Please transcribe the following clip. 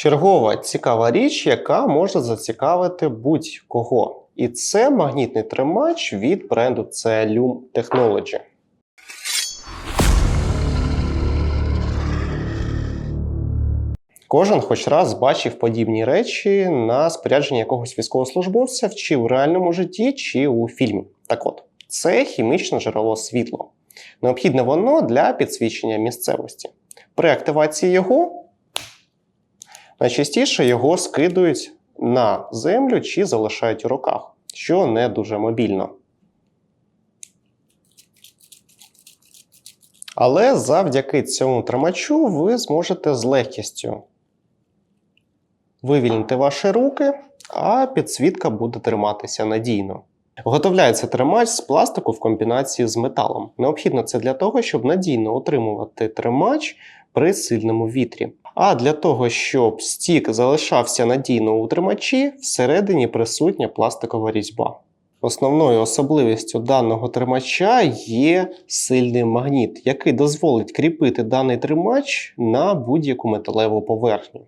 Чергова цікава річ, яка може зацікавити будь-кого. І це магнітний тримач від бренду Celum Technology. Кожен хоч раз бачив подібні речі на спорядженні якогось військовослужбовця чи в реальному житті, чи у фільмі. Так от, це хімічне джерело світла. Необхідне воно для підсвічення місцевості. При активації його найчастіше його скидують на землю чи залишають у руках, що не дуже мобільно. Але завдяки цьому тримачу ви зможете з легкістю вивільнити ваші руки, а підсвітка буде триматися надійно. Виготовляється тримач з пластику в комбінації з металом. Необхідно це для того, щоб надійно утримувати тримач при сильному вітрі. А для того, щоб стік залишався надійно у тримачі, всередині присутня пластикова різьба. Основною особливістю даного тримача є сильний магніт, який дозволить кріпити даний тримач на будь-яку металеву поверхню.